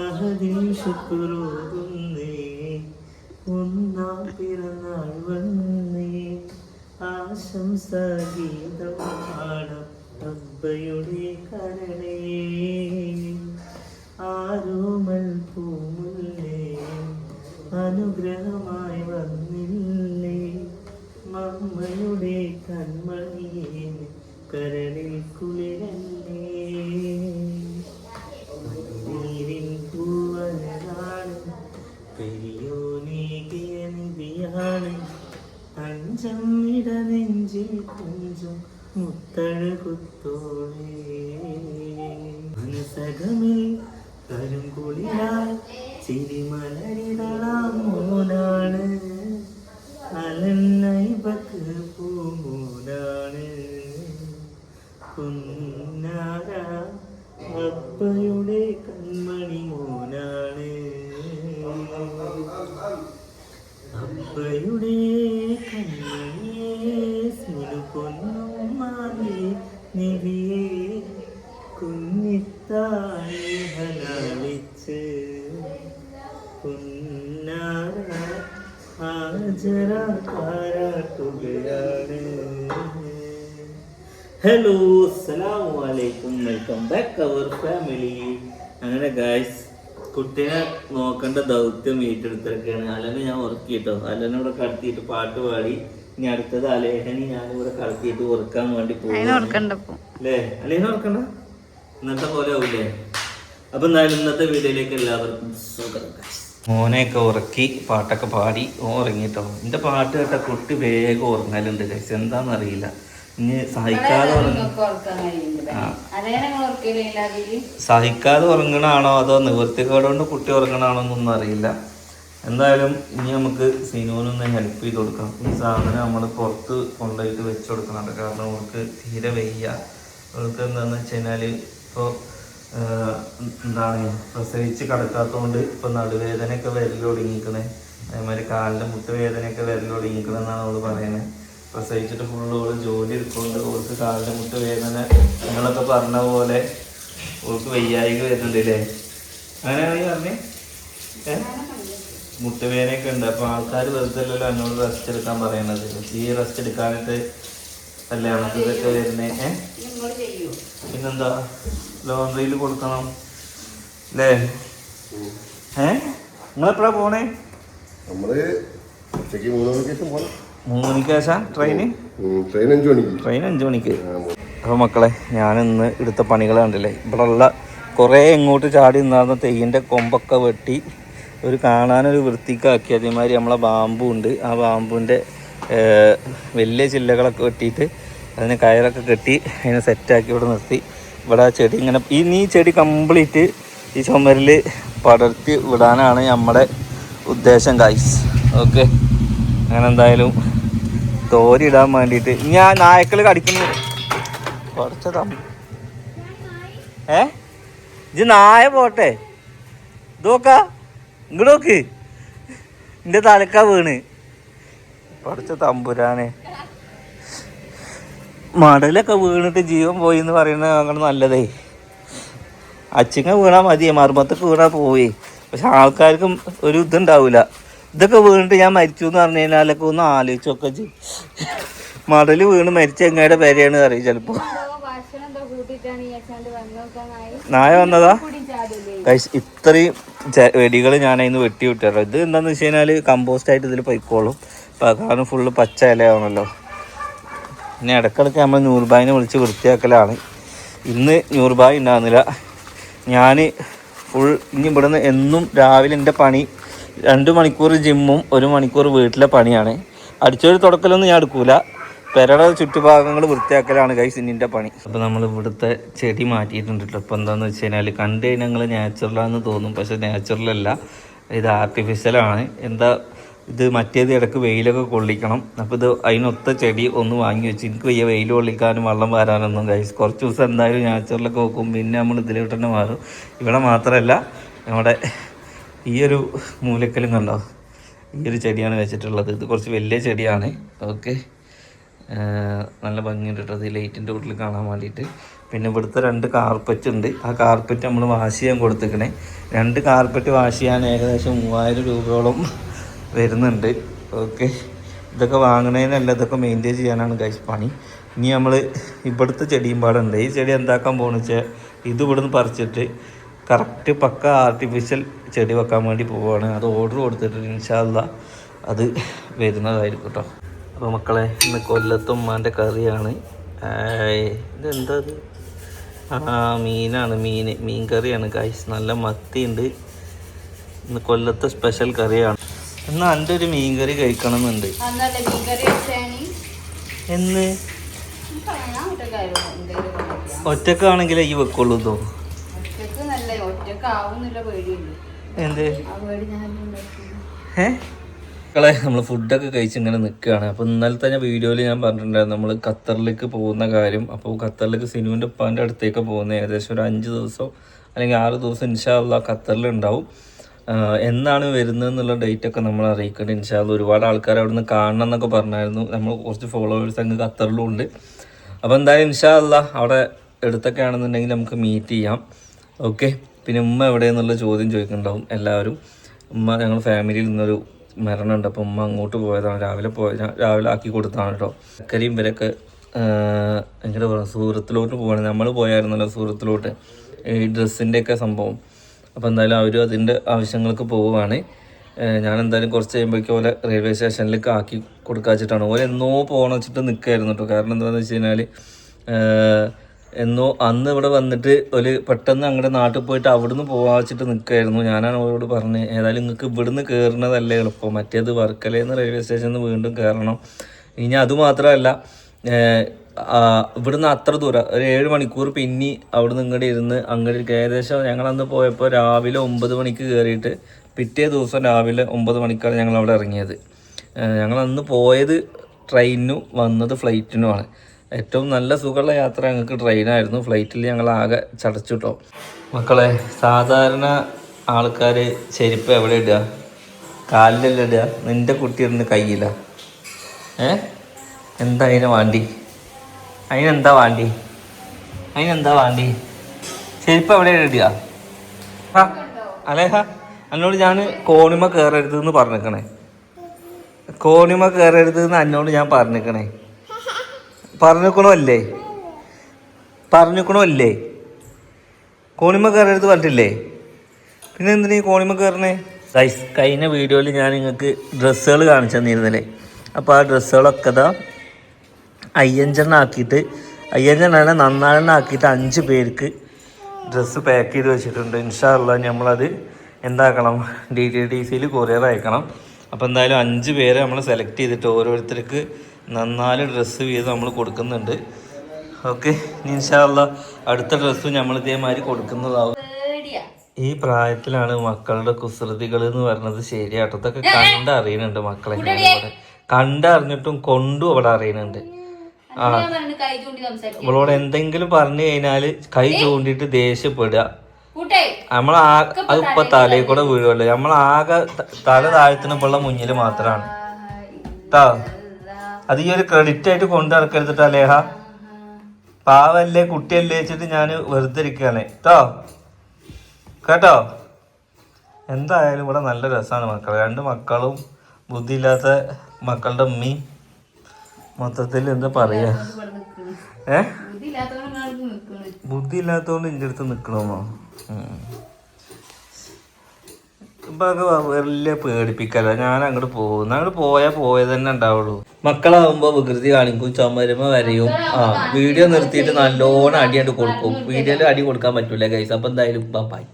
അഹദിൽ ശുക്രോകുന്നേ ഒന്നാം പിറന്നാൾ വന്നേ. ആശംസ ഗീതം പാടാം അബ്ബയുടെ കരണേ ആരോമൽ പൂമുല്ലേ അനുഗ്രഹമായി വന്നില്ലേ. മമ്മയുടെ കൺമണിയെ കരളിൽ കുളിരല്ലേ. നിധിയാണ് അഞ്ചം ഇട നെഞ്ചിൽ കുഞ്ചും മുത്തഴകുത്തോളേ മനസകമിൽ കരുംകുളിരാൽ ചിരിമലരിതളാം മോനാണ് അലന്നൈബക്ക് പൂമോനാണ് കുന്നാര അപ്പയുടെ ഹലോ അസ്സലാമു അലൈക്കും വെൽക്കം ബാക്ക് അവർ ഫാമിലി അങ്ങനെ ഗായ്സ് കുട്ടീനെ നോക്കേണ്ട ദൗത്യം ഏറ്റെടുത്തിരിക്കുകയാണ്. അലനെ ഞാൻ ഉറക്കിയിട്ടോ അലനെ ഇവിടെ കടത്തിയിട്ട് പാട്ട് പാടി. ഇനി അടുത്തത് അലേഹനി ഞാൻ ഇവിടെ കടത്തിയിട്ട് ഉറക്കാൻ വേണ്ടി പോകും അല്ലേ? അലേഹന ഉറക്കണ്ട? ഇന്നത്തെ പോലെ ആവൂലേ? അപ്പൊ എന്തായാലും ഇന്നത്തെ വീഡിയോയിലേക്ക് എല്ലാവർക്കും സ്വാഗതം. മോനെയൊക്കെ ഉറക്കി പാട്ടൊക്കെ പാടി ഓ ഉറങ്ങിട്ടോ. എന്റെ പാട്ട് കേട്ട കുട്ടി വേഗം ഉറങ്ങലുണ്ട് ഗൈസ് എന്താണെന്നറിയില്ല ഇനി സഹിക്കാതെ. സഹിക്കാതെ ഉറങ്ങണാണോ അതോ നിവൃത്തികേട് കൊണ്ട് കുട്ടി ഉറങ്ങണാണോ എന്നൊന്നും അറിയില്ല. എന്തായാലും ഇനി നമുക്ക് സിനുവിനൊന്ന് ഹെൽപ്പ് ചെയ്ത് കൊടുക്കാം. ഈ സാധനം നമ്മൾ പുറത്ത് കൊണ്ടുപോയിട്ട് വെച്ച് കൊടുക്കണുണ്ട് കാരണം അവൾക്ക് തീരെ വയ്യ. അവൾക്ക് എന്താണെന്ന് വെച്ച് കഴിഞ്ഞാൽ ഇപ്പോൾ എന്താണ് പ്രസവിച്ച് കിടക്കാത്തതുകൊണ്ട് ഇപ്പോൾ നടുവേദനയൊക്കെ വരൽ ഒടുങ്ങിക്കണേ അതേമാതിരി കാലിന്റെ മുട്ടുവേദനയൊക്കെ വരൽ തുടങ്ങിയിരിക്കണമെന്നാണ് അവൾ പറയുന്നത് പ്രസവിച്ചിട്ട് ഫുള്ള് ഓൾ ജോലി എടുക്കൊണ്ട് ഓൾക്ക് കാലിന്റെ മുട്ട് വേദന. നിങ്ങളൊക്കെ പറഞ്ഞ പോലെ ഓൾക്ക് വയ്യായിക വരുന്നുണ്ട് അല്ലേ? അങ്ങനെയാണെങ്കിൽ പറഞ്ഞേ. മുട്ടുവേനയൊക്കെ ഉണ്ട്. അപ്പൊ ആൾക്കാർ വെറുതെ അല്ലല്ലോ എന്നോട് റെസ്റ്റ് എടുക്കാൻ പറയണത്. ഈ റെസ്റ്റ് എടുക്കാനായിട്ട് ഇതൊക്കെ വരുന്നേ? പിന്നെന്താ? ലോണ്ടറിയിൽ കൊടുക്കണം. അല്ലേ ഏ? നിങ്ങളെപ്പോഴാ പോണേ? നമ്മൾ ഉച്ചയ്ക്ക് മൂന്ന് മണിക്ക് ശേഷം പോകണം മൂന്ന് മണിക്ക് ശേഷം ട്രെയിന് ട്രെയിൻ അഞ്ചു മണിക്ക്. ട്രെയിൻ അഞ്ച് മണിക്ക്. അപ്പോൾ മക്കളെ ഞാൻ ഇന്ന് എടുത്ത പണികൾ കണ്ടില്ലേ? ഇവിടെയുള്ള കുറേ എങ്ങോട്ട് ചാടി നിന്നാർന്ന തെയ്യന്റെ കൊമ്പൊക്കെ വെട്ടി ഒരു കാണാനൊരു വൃത്തിക്കാക്കി. അതേമാതിരി നമ്മളെ ബാമ്പു ഉണ്ട്. ആ ബാമ്പുവിന്റെ വലിയ ചില്ലകളൊക്കെ വെട്ടിയിട്ട് അതിന് കയറൊക്കെ കെട്ടി അതിനെ സെറ്റാക്കി ഇവിടെ നിർത്തി. ഇവിടെ ആ ചെടി ഇങ്ങനെ ഈ നീ ചെടി കംപ്ലീറ്റ് ഈ ചുമരിൽ പടർത്തി വിടാനാണ് നമ്മുടെ ഉദ്ദേശം കായ്സ് ഓക്കെ അങ്ങനെ എന്തായാലും തോരിടാൻ വേണ്ടിയിട്ട്. ഞാൻ നായക്കൾ കടിക്കുന്നു. കുറച്ച് തമ്മി ഏ? ഇത് നായ പോട്ടെ. ഇതോക്ക. ഇങ്ങോട്ട് നോക്ക്. എന്റെ തലക്ക വീണ്. പഠിച്ച തമ്പുരാനെ. മടലൊക്കെ വീണിട്ട് ജീവൻ പോയി എന്ന് പറയുന്നത് അങ്ങനെ നല്ലതേ. അച്ചിങ്ങ വീണാൽ മതിയെ. മർമ്മത്തൊക്കെ വീണാൽ പോയി പക്ഷെ ആൾക്കാർക്കും ഒരു ഇതുണ്ടാവില്ല ഇതൊക്കെ വീണിട്ട് ഞാൻ മരിച്ചു എന്ന് പറഞ്ഞു കഴിഞ്ഞാലൊക്കെ ഒന്ന് ആലോചിച്ചൊക്കെ മടൽ വീണ് മരിച്ച എങ്ങയുടെ പേരെയാണ് അറിയും ചിലപ്പോ. നായ വന്നതാ? ഇത്രയും വെടികൾ ഞാൻ അതിന് വെട്ടി വിട്ടാറോ ഇത് എന്താന്ന് വെച്ച് കഴിഞ്ഞാൽ കമ്പോസ്റ്റ് ആയിട്ട് ഇതിൽ പൊയ്ക്കോളും. കാരണം ഫുള്ള് പച്ച ഇലയാണല്ലോ. പിന്നെ ഇടക്കിടക്ക് നമ്മൾ നൂർബായിനെ വിളിച്ച് വൃത്തിയാക്കലാണ്. ഇന്ന് നൂർബായി ഉണ്ടാകുന്നില്ല ഞാൻ ഫുൾ ഇനി ഇവിടുന്ന് എന്നും രാവിലെ എന്റെ പണി രണ്ട് മണിക്കൂർ ജിമ്മും ഒരു മണിക്കൂർ വീട്ടിലെ പണിയാണ്. അടിച്ചൊരു തുടക്കലൊന്നും ഞാൻ എടുക്കൂല. പെരയുടെ ചുറ്റുഭാഗങ്ങൾ വൃത്തിയാക്കലാണ് കൈ സിന്നിന്റെ പണി. അപ്പോൾ നമ്മൾ ഇവിടുത്തെ ചെടി മാറ്റിയിട്ടുണ്ട് കേട്ടോ ഇപ്പോൾ എന്താണെന്ന് വെച്ച് കഴിഞ്ഞാൽ കണ്ടു കഴിഞ്ഞാൽ ഞങ്ങൾ നാച്ചുറലാണെന്ന് തോന്നും. പക്ഷേ നാച്ചുറലല്ല ഇത് ആർട്ടിഫിഷ്യലാണ് എന്താ ഇത് മറ്റേത് ഇടയ്ക്ക് വെയിലൊക്കെ കൊള്ളിക്കണം. അപ്പോൾ ഇത് അതിനൊത്ത ചെടി ഒന്ന് വാങ്ങി വെച്ച്. എനിക്ക് വയ്യ വെയിൽ കൊള്ളിക്കാനും വെള്ളം വരാനൊന്നും കഴിച്ച് കുറച്ച് ദിവസം എന്തായാലും നാച്ചുറലൊക്കെ വെക്കും പിന്നെ നമ്മൾ ഇതിലോട്ട് തന്നെ മാറും. ഇവിടെ മാത്രമല്ല നമ്മുടെ ഈ ഒരു മൂലക്കലും കണ്ടോ? ഈ ഒരു ചെടിയാണ് വെച്ചിട്ടുള്ളത്. ഇത് കുറച്ച് വലിയ ചെടിയാണ്. ഓക്കെ. നല്ല ഭംഗിയുണ്ട് കേട്ടോ. അത് ലൈറ്റിന്റെ ഉള്ളിൽ കാണാൻ വേണ്ടിയിട്ട്. പിന്നെ ഇവിടുത്തെ രണ്ട് കാർപ്പറ്റ് ഉണ്ട്. ആ കാർപ്പറ്റ് നമ്മൾ വാഷ് ചെയ്യാൻ കൊടുത്തേക്കണേ. രണ്ട് കാർപ്പറ്റ് വാഷ് ചെയ്യാൻ ഏകദേശം മൂവായിരം രൂപയോളം വരുന്നുണ്ട്. ഓക്കെ. ഇതൊക്കെ വാങ്ങണേനല്ല ഇതൊക്കെ മെയിന്റെയിൻ ചെയ്യാനാണ് ഗൈസ് പണി. ഇനി നമ്മൾ ഇവിടുത്തെ ചെടിയും പാടുണ്ട്. ഈ ചെടി എന്താക്കാൻ പോകണെന്ന് വെച്ചാൽ ഇത് ഇവിടുന്ന് പറിച്ചിട്ട് കറക്റ്റ് പക്ക ആർട്ടിഫിഷ്യൽ ചെടി വെക്കാൻ വേണ്ടി പോവുകയാണ് അത് ഓർഡർ കൊടുത്തിട്ട് ഇൻഷാല്ല അത് വരുന്നതായിരിക്കും കേട്ടോ അപ്പോൾ മക്കളെ ഇന്ന് കൊല്ലത്തുമ്മാന്റെ കറിയാണ്. ഇതെന്താ ഇത് ആ മീനാണ് മീൻ മീൻ കറിയാണ് ഗൈസ് നല്ല മത്തിയുണ്ട്. ഇന്ന് കൊല്ലത്തെ സ്പെഷ്യൽ കറിയാണ്. എന്നാൽ എന്റെ ഒരു മീൻ കറി കഴിക്കണം എന്നുണ്ട് അന്നല്ലേ മീൻകറി വെച്ചാണ് എന്ന്. ഒറ്റക്കാണെങ്കിലേ ഈ വെക്കുള്ളൂ ഇതോ എന്ത്? മക്കളെ നമ്മൾ ഫുഡൊക്കെ കഴിച്ച് ഇങ്ങനെ നിൽക്കുകയാണ് അപ്പോൾ ഇന്നലെ തന്നെ വീഡിയോയിൽ ഞാൻ പറഞ്ഞിട്ടുണ്ടായിരുന്നു നമ്മൾ ഖത്തറിലേക്ക് പോകുന്ന കാര്യം. അപ്പോൾ ഖത്തറിലേക്ക് സിനുവിന്റെ ഉപ്പാന്റെ അടുത്തേക്ക് പോകുന്നത് ഏകദേശം ഒരു അഞ്ച് ദിവസം അല്ലെങ്കിൽ ആറ് ദിവസം ഇൻഷാല്ല ഖത്തറിൽ ഉണ്ടാവും എന്നാണ് വരുന്നത് എന്നുള്ള ഡേറ്റ് ഒക്കെ നമ്മൾ അറിയിക്കേണ്ടത് ഇൻഷാല്ല ഒരുപാട് ആൾക്കാർ അവിടെ നിന്ന് കാണണം എന്നൊക്കെ പറഞ്ഞായിരുന്നു. നമ്മൾ കുറച്ച് ഫോളോവേഴ്സ് അങ്ങ് ഖത്തറിലും ഉണ്ട്. അപ്പോൾ എന്തായാലും ഇൻഷാല്ല അവിടെ എടുത്തൊക്കെ ആണെന്നുണ്ടെങ്കിൽ നമുക്ക് മീറ്റ് ചെയ്യാം. ഓക്കെ? പിന്നെ ഉമ്മ എവിടെയെന്നുള്ള ചോദ്യം ചോദിക്കുന്നുണ്ടാവും എല്ലാവരും. ഉമ്മ ഞങ്ങൾ ഫാമിലിയിൽ നിന്നൊരു മരണമുണ്ട്. അപ്പോൾ ഉമ്മ അങ്ങോട്ട് പോയതാണ്. രാവിലെ പോയ രാവിലെ ആക്കി കൊടുത്താണ് കേട്ടോ ചക്കരയും ഇവരൊക്കെ എങ്ങനെ പറയാം സൂറത്തിലോട്ട് പോവാണ്. നമ്മൾ പോയായിരുന്നല്ലോ സൂറത്തിലോട്ട്. ഈ ഡ്രസ്സിന്റെയൊക്കെ സംഭവം. അപ്പോൾ എന്തായാലും അവരും അതിന്റെ ആവശ്യങ്ങൾക്ക് പോവുകയാണ്. ഞാൻ എന്തായാലും കുറച്ച് കഴിയുമ്പോഴേക്കും ഓലെ റെയിൽവേ സ്റ്റേഷനിലേക്ക് ആക്കി കൊടുക്കാച്ചിട്ടാണ്. ഓലെ എന്നോ പോകണം വെച്ചിട്ട് നിൽക്കായിരുന്നു കേട്ടോ കാരണം എന്താണെന്ന് വെച്ച് കഴിഞ്ഞാൽ എന്നോ അന്ന് ഇവിടെ വന്നിട്ട് ഒരു പെട്ടെന്ന് അങ്ങോട്ട് നാട്ടിൽ പോയിട്ട് അവിടുന്ന് പോവാച്ചിട്ട് വെച്ചിട്ട് നിൽക്കായിരുന്നു ഞാനാണ് അവരോട് പറഞ്ഞത് ഏതായാലും നിങ്ങൾക്ക് ഇവിടുന്ന് കയറുന്നതല്ലേ എളുപ്പം. മറ്റേത് വർക്കലേന്ന് റെയിൽവേ സ്റ്റേഷനിൽ നിന്ന് വീണ്ടും കയറണം ഇനി അതുമാത്രമല്ല ഇവിടുന്ന് അത്ര ദൂരം ഒരു ഏഴ് മണിക്കൂർ പിന്നി അവിടുന്ന് ഇങ്ങോട്ട് ഇരുന്ന് അങ്ങോട്ട് ഏകദേശം ഞങ്ങളന്ന് പോയപ്പോൾ രാവിലെ ഒമ്പത് മണിക്ക് കയറിയിട്ട് പിറ്റേ ദിവസം രാവിലെ ഒമ്പത് മണിക്കാണ് ഞങ്ങൾ അവിടെ ഇറങ്ങിയത്. ഞങ്ങൾ അന്ന് പോയത് ട്രെയിനിനും വന്നത് ഫ്ലൈറ്റിനുമാണ്. ഏറ്റവും നല്ല സുഖമുള്ള യാത്ര ഞങ്ങൾക്ക് ട്രെയിനായിരുന്നു. ഫ്ലൈറ്റിൽ ഞങ്ങൾ ആകെ ചടച്ചിട്ടോ മക്കളെ സാധാരണ ആൾക്കാർ ചെരുപ്പ് എവിടെ ഇടുക? കാലിലല്ല ഇടുക. നിന്റെ കുട്ടി ഇരുന്ന് കയ്യില്ല ഏ? എന്താ അതിനെ വാണ്ടി? അതിനെന്താ വാണ്ടി? അതിനെന്താ വാണ്ടി? ചെരുപ്പ് എവിടെ ഇടുക? അലേഹ എന്നോട് ഞാൻ കോണിമ കയറരുത് എന്ന് പറഞ്ഞേക്കണേ. കോണിമ കയറരുത് എന്ന് എന്നോട് ഞാൻ പറഞ്ഞേക്കണേ. പറഞ്ഞേക്കണോ അല്ലേ പറഞ്ഞേക്കണോ അല്ലേ കോണിമ കയറരുത് പറഞ്ഞിട്ടില്ലേ? പിന്നെ എന്തിനാ ഈ കോണിമ കയറണേ? ഗൈസ് കഴിഞ്ഞ വീഡിയോയിൽ ഞാൻ നിങ്ങൾക്ക് ഡ്രസ്സുകൾ കാണിച്ചു തന്നിരുന്നില്ലേ? അപ്പോൾ ആ ഡ്രസ്സുകളൊക്കെ ഇതാ അയ്യഞ്ചെണ്ണം ആക്കിയിട്ട് അയ്യഞ്ചെണ്ണ നന്നാലെണ്ണ ആക്കിയിട്ട് അഞ്ച് പേർക്ക് ഡ്രസ്സ് പാക്ക് ചെയ്ത് വെച്ചിട്ടുണ്ട്. ഇൻഷാല്ല നമ്മളത് എന്താക്കണം? ഡി ടി ഡി സിയിൽ കൊറിയർ അയക്കണം. അപ്പോൾ എന്തായാലും അഞ്ച് പേരെ നമ്മൾ സെലക്ട് ചെയ്തിട്ട് ഓരോരുത്തർക്ക് നന്നാൽ ഡ്രസ്സ് വീതം നമ്മൾ കൊടുക്കുന്നുണ്ട്. ഓക്കെ ഇൻഷാല്ല അടുത്ത ഡ്രസ്സും നമ്മൾ ഇതേമാതിരി കൊടുക്കുന്നതാവും. ഈ പ്രായത്തിലാണ് മക്കളുടെ കുസൃതികൾ എന്ന് പറയുന്നത് ശരിയാട്ടോ. ഇതൊക്കെ കണ്ടറിയുന്നുണ്ട് മക്കളെ ഞാനിവിടെ. കണ്ടറിഞ്ഞിട്ടും കൊണ്ടും അവിടെ അറിയുന്നുണ്ട്. ആ. നമ്മളോട് എന്തെങ്കിലും പറഞ്ഞു കഴിഞ്ഞാൽ കൈ ചൂണ്ടിട്ട് ദേഷ്യപ്പെടുക. നമ്മൾ അത് ഇപ്പൊ തലയിൽ കൂടെ വീഴുമല്ലോ നമ്മളാകെ തല താഴ്ത്തുന്നപ്പോഴുള്ള മുന്നിൽ മാത്രമാണ് കേട്ടോ അത് ഈ ഒരു ക്രെഡിറ്റ് ആയിട്ട് കൊണ്ടു നടക്കരുതിട്ടാ ലേഹ. പാവല്ലേ കുട്ടിയല്ലേ വെച്ചിട്ട് ഞാൻ വെറുതെ ഇരിക്കുകയാണ് കേട്ടോ കേട്ടോ? എന്തായാലും ഇവിടെ നല്ല രസമാണ് മക്കൾ രണ്ട് മക്കളും ബുദ്ധിയില്ലാത്ത മക്കളുടെ ഉമ്മി മൊത്തത്തിൽ എന്താ പറയാ? ഇവിടെ ബുദ്ധി ഇല്ലാത്തതുകൊണ്ട് എന്റെ അടുത്ത് നിക്കണമോ വലിയ പേടിപ്പിക്കല. ഞാൻ അങ്ങോട്ട് പോകും അങ്ങോട്ട് പോയാൽ പോയത് തന്നെ ഉണ്ടാവുള്ളൂ. മക്കളാവുമ്പോ വികൃതി കാണിക്കും ചുമരുമ വരയും. ആ വീഡിയോ നിർത്തിയിട്ട് നല്ലോണം അടി കൊടുക്കും. വീഡിയോയിൽ അടി കൊടുക്കാൻ പറ്റൂല ഗൈസ് അപ്പൊ എന്തായാലും ബൈ.